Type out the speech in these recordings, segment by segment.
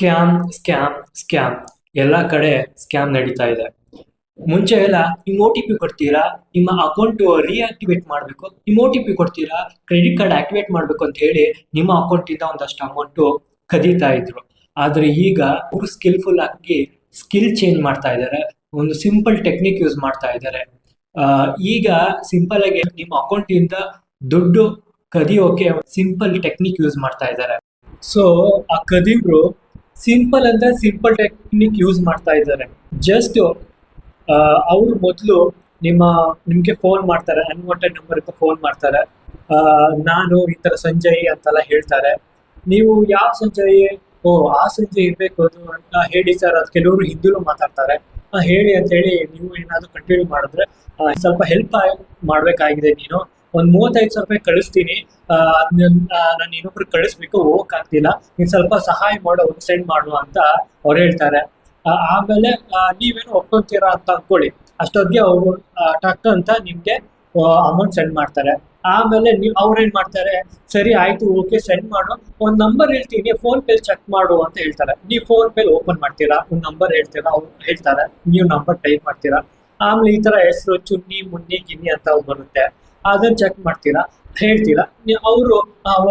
Scam scam scam. ಎಲ್ಲ ಕಡೆ scam ನಡೀತಾ ಇದೆ. ಮುಂಚೆ ಎಲ್ಲ ನಿಮ್ ಒ ಟಿ ಪಿ ಕೊಡ್ತೀರಾ? ನಿಮ್ಮ ಅಕೌಂಟ್ ರಿಆಕ್ಟಿವೇಟ್ ಮಾಡಬೇಕು. ನಿಮ್ ಒ ಟಿ ಪಿ ಕೊಡ್ತೀರಾ? ಕ್ರೆಡಿಟ್ ಕಾರ್ಡ್ ಆಕ್ಟಿವೇಟ್ ಮಾಡಬೇಕು ಅಂತ ಹೇಳಿ ನಿಮ್ಮ ಅಕೌಂಟಿಂದ ಒಂದಷ್ಟು ಅಮೌಂಟು ಕದೀತಾ ಇದ್ರು. ಆದ್ರೆ ಈಗ ಅವರು ಸ್ಕಿಲ್ಫುಲ್ ಆಗಿ ಸ್ಕಿಲ್ ಚೇಂಜ್ ಮಾಡ್ತಾ ಇದ್ದಾರೆ ಒಂದು ಸಿಂಪಲ್ ಟೆಕ್ನಿಕ್ ಯೂಸ್ ಮಾಡ್ತಾ ಇದ್ದಾರೆ ಈಗ ಸಿಂಪಲ್ ಆಗಿ ನಿಮ್ಮ ಅಕೌಂಟಿಂದ ದುಡ್ಡು ಕದಿಯೋಕೆ ಸಿಂಪಲ್ ಟೆಕ್ನಿಕ್ ಯೂಸ್ ಮಾಡ್ತಾ ಇದ್ದಾರೆ ಸೊ ಆ ಕದಿಬ್ರು ಸಿಂಪಲ್ ಅಂದ್ರೆ ಸಿಂಪಲ್ ಟೆಕ್ನಿಕ್ ಯೂಸ್ ಮಾಡ್ತಾ ಇದ್ದಾರೆ. ಜಸ್ಟ್ ಅವ್ರು ಮೊದಲು ನಿಮ್ಮ, ನಿಮ್ಗೆ ಫೋನ್ ಮಾಡ್ತಾರೆ ಅನ್ವಾಂಟೆಡ್ ನಂಬರ್ ಫೋನ್ ಮಾಡ್ತಾರೆ. ನಾನು ಈ ತರ ಸಂಜಯ್ ಅಂತೆಲ್ಲ ಹೇಳ್ತಾರೆ. ನೀವು ಯಾವ ಸಂಜಯ್? ಓ, ಆ ಸಂಜಯ್ ಇರ್ಬೇಕು ಅದು ಅಂತ ಹೇಳಿ ಸರ್ ಅದು ಕೆಲವರು ಹಿಂದೂ ಮಾತಾಡ್ತಾರೆ. ಹೇಳಿ ಅಂತ ಹೇಳಿ ನೀವು ಏನಾದ್ರು ಕಂಟಿನ್ಯೂ ಮಾಡಿದ್ರೆ ಸ್ವಲ್ಪ ಹೆಲ್ಪ್ ಮಾಡ್ಬೇಕಾಗಿದೆ ನೀನು. ಒಂದ್ ಮೂವತ್ತೈದು ಸಾವಿರ ರೂಪಾಯಿ ಕಳಿಸ್ತೀನಿ. ನಾನು ಇನ್ನೊಬ್ರು ಕಳಿಸ್ಬೇಕು ಹೋಗಕ್ ಆಗ್ತಿಲ್ಲ ನೀನ್ ಸ್ವಲ್ಪ ಸಹಾಯ ಮಾಡೋ ಸೆಂಡ್ ಮಾಡು ಅಂತ ಅವ್ರು ಹೇಳ್ತಾರೆ. ಆಮೇಲೆ ನೀವೇನು ಒಪ್ಕೊಂತೀರಾ ಅಂತ ಅನ್ಕೊಳ್ಳಿ. ಅಷ್ಟೊತ್ತಿಗೆ ಅವರು ಟಕ್ ಅಂತ ನಿಮ್ಗೆ ಅಮೌಂಟ್ ಸೆಂಡ್ ಮಾಡ್ತಾರೆ. ಆಮೇಲೆ ನೀವು ಅವ್ರೇನ್ ಮಾಡ್ತಾರೆ? ಸರಿ, ಆಯ್ತು ಓಕೆ ಸೆಂಡ್ ಮಾಡು. ಒಂದ್ ನಂಬರ್ ಹೇಳ್ತೀನಿ ಫೋನ್ ಪೇ ಚೆಕ್ ಮಾಡು ಅಂತ ಹೇಳ್ತಾರೆ. ನೀವು ಫೋನ್ ಪೇ ಓಪನ್ ಮಾಡ್ತೀರಾ? ಒಂದ್ ನಂಬರ್ ಹೇಳ್ತೀರಾ? ಅವ್ರು ಹೇಳ್ತಾರೆ, ನೀವು ನಂಬರ್ ಟೈಪ್ ಮಾಡ್ತೀರಾ? ಆಮೇಲೆ ಈ ತರ ಹೆಸರು, ಚುನ್ನಿ, ಮುನ್ನಿ, ಗಿನ್ನಿ ಅಂತ ಬರುತ್ತೆ. ಅದನ್ನ ಚೆಕ್ ಮಾಡ್ತೀರಾ? ಹೇಳ್ತೀರಾ? ಅವರು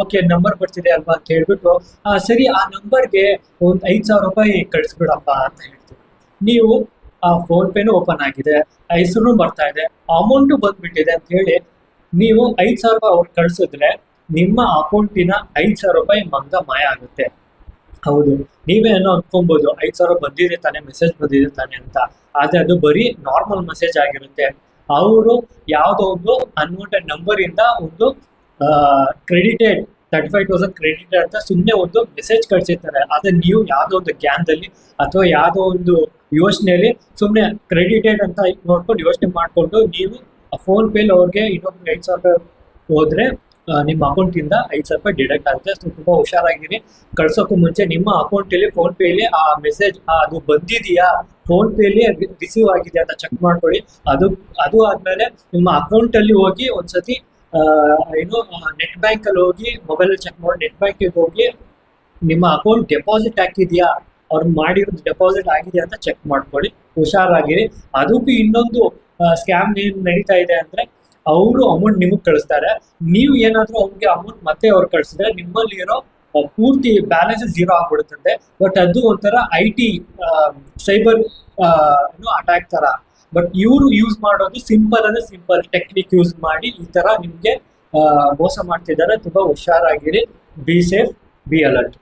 ಓಕೆ ನಂಬರ್ ಬರ್ತಿದೆ ಅಲ್ವಾ? ಅಂತ ಹೇಳ್ಬಿಟ್ಟು ಸರಿ, ಆ ನಂಬರ್ಗೆ ಒಂದು ಐದು ಸಾವಿರ ರೂಪಾಯಿ ಕಳಿಸ್ಬಿಡಪ್ಪ ಅಂತ ಹೇಳ್ತೀವಿ. ನೀವು, ಆ ಫೋನ್ ಪೇನು ಓಪನ್ ಆಗಿದೆ. ಹೆಸರು ಬರ್ತಾ ಇದೆ. ಅಮೌಂಟು ಬಂದ್ಬಿಟ್ಟಿದೆ ಅಂತ ಹೇಳಿ, ನೀವು ಐದು ಸಾವಿರ ರೂಪಾಯಿ ಅವ್ರು ಕಳಿಸಿದ್ರೆ ನಿಮ್ಮ ಅಕೌಂಟಿನ ಐದು ಸಾವಿರ ರೂಪಾಯಿ ಮಂಗ ಮಾಯ ಆಗುತ್ತೆ. ಹೌದು. ನೀವೇನೋ ಅನ್ಕೊಬೋದು, ಐದ್ ಸಾವಿರ ಬಂದಿದೆ ತಾನೆ ಮೆಸೇಜ್ ಬಂದಿದೆ ತಾನೆ ಅಂತ. ಆದರೆ ಅದು ಬರೀ ನಾರ್ಮಲ್ ಮೆಸೇಜ್ ಆಗಿರುತ್ತೆ. ಅವರು ಯಾವುದೋ ಒಂದು ಅನ್ವಾಂಟೆಡ್ ನಂಬರ್ ಇಂದ ಒಂದು credited thirty five thousand credit ಅಂತ ಸುಮ್ಮನೆ ಒಂದು ಮೆಸೇಜ್ ಕಳಿಸಿರ್ತಾರೆ. ಅದನ್ನ ನೀವು ಯಾವುದೋ ಒಂದು ಜ್ಞಾನದಲ್ಲಿ ಅಥವಾ ಯಾವುದೋ ಒಂದು ಯೋಚನೆಯಲ್ಲಿ ಸುಮ್ಮನೆ ಕ್ರೆಡಿಟೆಡ್ ಅಂತ ನೋಡ್ಕೊಂಡು ಯೋಚನೆ ಮಾಡಿಕೊಂಡು ನೀವು ಫೋನ್ ಪೇಲಿ ಅವ್ರಿಗೆ ಇನ್ನೊಂದು ಐದು ಸಾವಿರ ಹೋದರೆ ನಿಮ್ಮ ಅಕೌಂಟಿಂದ ಐದು ಸಾವಿರ ರೂಪಾಯಿ ಡಿಡಕ್ಟ್ ಆಗುತ್ತೆ. ಸೊ ತುಂಬಾ ಹುಷಾರಾಗಿರಿ. ಕಳ್ಸೋಕ್ಕೂ ಮುಂಚೆ ನಿಮ್ಮ ಅಕೌಂಟಲ್ಲಿ ಫೋನ್ ಪೇ ಅಲ್ಲಿ ಆ ಮೆಸೇಜ್ ಅದು ಬಂದಿದೆಯಾ? ಫೋನ್ ಪೇ ಅಲ್ಲಿ ರಿಸೀವ್ ಆಗಿದೆ ಅಂತ ಚೆಕ್ ಮಾಡ್ಕೊಳ್ಳಿ. ಅದು ಅದು ಆದ್ಮೇಲೆ ನಿಮ್ಮ ಅಕೌಂಟಲ್ಲಿ ಹೋಗಿ ಒಂದ್ಸತಿ ಏನು ನೆಟ್ ಬ್ಯಾಂಕಲ್ಲಿ ಹೋಗಿ ಮೊಬೈಲ್ ಚೆಕ್ ಮಾಡಿ ನೆಟ್ ಬ್ಯಾಂಕಿಗೆ ಹೋಗಿ ನಿಮ್ಮ ಅಕೌಂಟ್ ಡೆಪಾಸಿಟ್ ಹಾಕಿದ್ಯಾ? ಅವ್ರು ಮಾಡಿರೋದು ಡೆಪಾಸಿಟ್ ಆಗಿದೆ ಅಂತ ಚೆಕ್ ಮಾಡ್ಕೊಳ್ಳಿ. ಹುಷಾರಾಗಿರಿ. ಅದಕ್ಕೂ ಇನ್ನೊಂದು ಸ್ಕ್ಯಾಮ್ ಏನ್ ನಡೀತಾ ಇದೆ ಅಂದ್ರೆ ಅವರು ಅಮೌಂಟ್ ನಿಮಗೆ ಕಳಿಸ್ತಾರೆ. ನೀವು ಏನಾದರೂ ಅವ್ರಿಗೆ ಅಮೌಂಟ್ ಮತ್ತೆ ಅವ್ರು ಕಳಿಸಿದ್ರೆ ನಿಮ್ಮಲ್ಲಿ ಇರೋ ಪೂರ್ತಿ ಬ್ಯಾಲೆನ್ಸ್ ಝೀರೋ ಆಗ್ಬಿಡುತ್ತಂತೆ. ಬಟ್ ಅದು ಒಂಥರ ಐ ಟಿ ಸೈಬರ್ ಅಟ್ಯಾಕ್ ತರ. ಬಟ್ ಇವರು ಯೂಸ್ ಮಾಡೋದು ಸಿಂಪಲ್ ಅಂದ್ರೆ ಸಿಂಪಲ್ ಟೆಕ್ನಿಕ್ ಯೂಸ್ ಮಾಡಿ ಈ ತರ ನಿಮ್ಗೆ ಮೋಸ ಮಾಡ್ತಿದ್ದಾರೆ. ತುಂಬಾ ಹುಷಾರಾಗಿರಿ. Be safe be alert